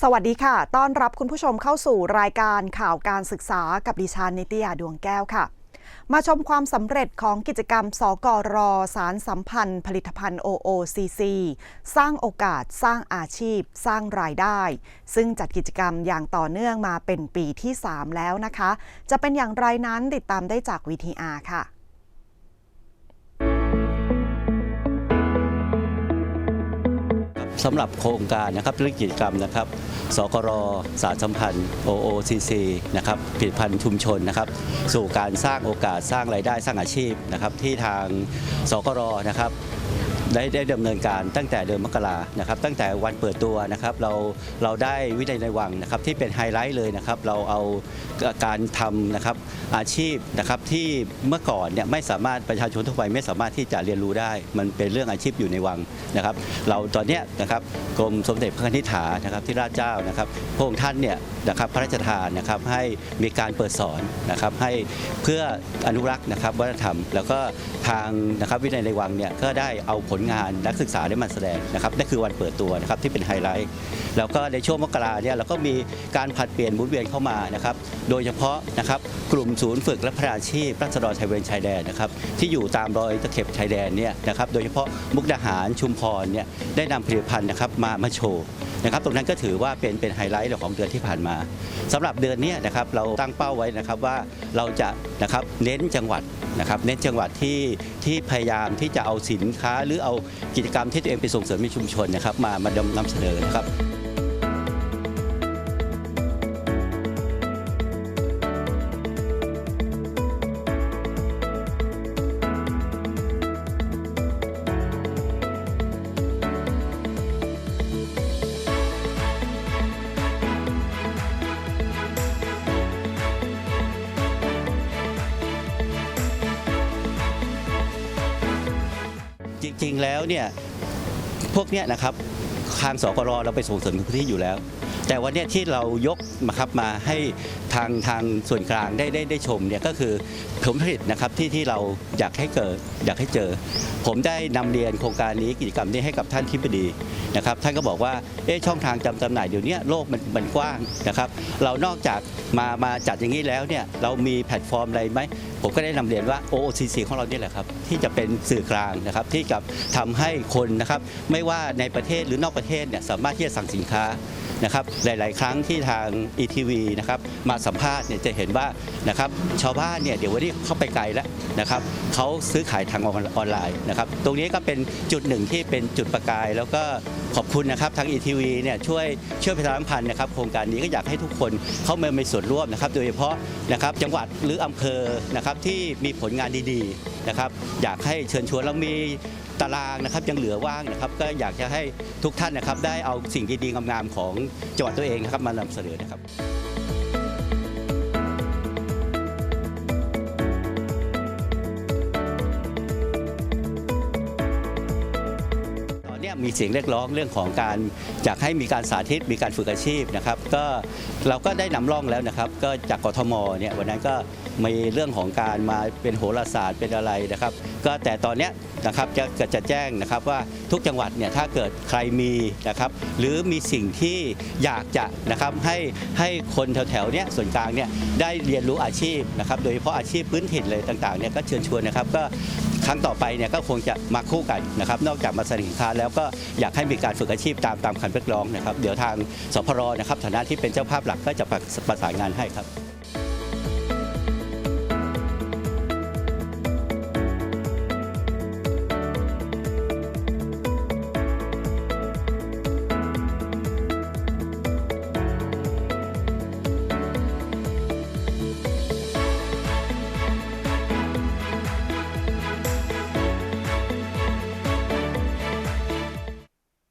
สวัสดีค่ะ ต้อนรับคุณผู้ชมเข้าสู่รายการข่าวการศึกษากับดิฉันนิตยาดวงแก้วค่ะ มาชมความสำเร็จของกิจกรรม สกร สารสัมพันธ์ ผลิตภัณฑ์ OOCC สร้างโอกาส สร้างอาชีพ สร้างรายได้ ซึ่งจัดกิจกรรมอย่างต่อเนื่องมาเป็นปีที่ 3 แล้วนะคะ จะเป็นอย่างไรนั้นติดตามได้จาก VTR ค่ะ สำหรับโครงการนะครับธุรกิจกรรมนะครับสกรสารสัมพันธ์ OOCC นะครับผลิตภัณฑ์ชุมชนนะครับ สู่การสร้างโอกาสสร้างรายได้สร้างอาชีพนะครับ ที่ทางสกรนะครับ ได้ได้ดำเนินการตั้งแต่เดือนมกรานะครับตั้งแต่วันเปิดตัวนะครับเราเราได้วินัยในวังนะครับที่เป็นไฮไลท์เลยนะครับเราเอาการทำนะครับอาชีพนะครับที่เมื่อก่อนเนี่ยไม่สามารถประชาชนทั่วไปไม่สามารถที่จะเรียนรู้ได้ มันเป็นเรื่องอาชีพอยู่ในวังนะครับ เราตอนเนี้ยนะครับกรมสมเด็จพระนิธิฐานะครับที่ราชเจ้านะครับพระองค์ท่านเนี่ยนะครับพระราชทานนะครับให้มีการเปิดสอนนะครับให้เพื่ออนุรักษ์นะครับวัฒนธรรม แล้วก็ทางนะครับวินัยในวังเนี่ยก็ได้เอาผลงานนักศึกษาได้มาแสดงนะครับนั่นคือวันเปิดตัวนะครับที่เป็นไฮไลท์แล้วก็ในช่วงมกราเนี่ยเราก็มีการผลัดเปลี่ยนหมุนเวียนเข้ามานะครับโดยเฉพาะนะครับกลุ่มศูนย์ฝึกและพัฒนาอาชีพรัศดรชายเวรชายแดนนะครับที่อยู่ตามรอยตะเข็บชายแดนเนี่ยนะครับโดยเฉพาะมุกดาหารชุมพรเนี่ยได้นำผลิตภัณฑ์นะครับมามาโชว์ นะครับตรงนั้นก็ถือว่าเป็นเป็นไฮไลท์ของเดือนที่ผ่านมาสำหรับเดือนนี้นะครับเราตั้งเป้าไว้นะครับว่าเราจะนะครับเน้นจังหวัดนะครับเน้นจังหวัดที่ที่พยายามที่จะเอาสินค้าหรือเอากิจกรรมที่ตัวเองไปส่งเสริมในชุมชนนะครับมามานำเสนอนะครับ จริงแล้วเนี่ยพวกเนี้ยนะครับทางสกรเราไปส่งเสริมพื้นที่อยู่แล้วแต่วันนี้ที่เรายกมาครับมาให้ทางทางส่วนกลางได้ได้ได้ชมเนี่ยก็คือผลผลิตนะครับที่ที่เราอยากให้เกิดอยากให้เจอ ผมได้นำเรียนโครงการนี้กิจกรรมนี้ให้กับท่านทิบดีนะครับท่านก็บอกว่าเอ๊ะช่องทางจำจำหน่ายเดี๋ยวนี้โลกมันมันกว้างนะครับ เรานอกจากมามาจัดอย่างนี้แล้วเนี่ยเรามีแพลตฟอร์มอะไรไหมผมก็ได้นำเรียนว่า OOCC ของเราเนี่ยแหละครับที่จะเป็นสื่อกลางนะครับที่กับทำให้คนนะครับไม่ว่าในประเทศหรือนอกประเทศเนี่ยสามารถที่จะสั่งสินค้านะครับหลาย ๆ ครั้งที่ทาง ETV นะครับมาสัมภาษณ์เนี่ยจะเห็นว่านะครับชาวบ้านเนี่ยเดี๋ยววันนี้เข้าไปไกลแล้วนะครับเขาซื้อขายทางออนไลน์นะครับตรงนี้ก็เป็นจุดหนึ่งที่เป็นจุดประกาย แล้วก็ขอบคุณนะครับทาง ETV เนี่ยช่วยช่วยประชาสัมพันธ์นะครับโครงการนี้ก็อยากให้ทุกคนเข้ามามีส่วนร่วมนะครับ โดยเฉพาะนะครับจังหวัดหรืออำเภอนะครับที่มีผลงานดี ๆ นะครับอยากให้เชิญชวนเรามี ตารางนะครับยังเหลือว่างนะครับ ก็อยากจะให้ทุกท่านนะครับได้เอาสิ่งดีๆงามๆของจังหวัดตัวเองนะครับมานำเสนอนะครับ มีเสียงเรียกร้องเรื่องของการอยากให้มีการสาธิตมีการฝึกอาชีพนะครับ ก็เราก็ได้นำร่องแล้วนะครับ ก็จากกทมเนี่ยวันนั้นก็มีเรื่องของการมาเป็นโหราศาสตร์เป็นอะไรนะครับ ก็แต่ตอนเนี้ยนะครับจะจะจะแจ้งนะครับว่าทุกจังหวัดเนี่ยถ้าเกิดใครมีนะครับ หรือมีสิ่งที่อยากจะนะครับให้ให้คนแถวๆเนี้ยส่วนกลางเนี่ยได้เรียนรู้อาชีพนะครับ โดยเฉพาะอาชีพพื้นถิ่นเลยต่างๆเนี่ยก็เชิญชวนนะครับก็ ครั้งต่อไปเนี่ยก็คงจะมาคู่กันนะครับนอกจากมาแสดงสินค้าแล้วก็อยากให้มีการฝึกอาชีพตามตามคำเรียกร้องนะครับเดี๋ยวทางสพรนะครับฐานะที่เป็นเจ้าภาพหลักก็จะประสานงานให้ครับ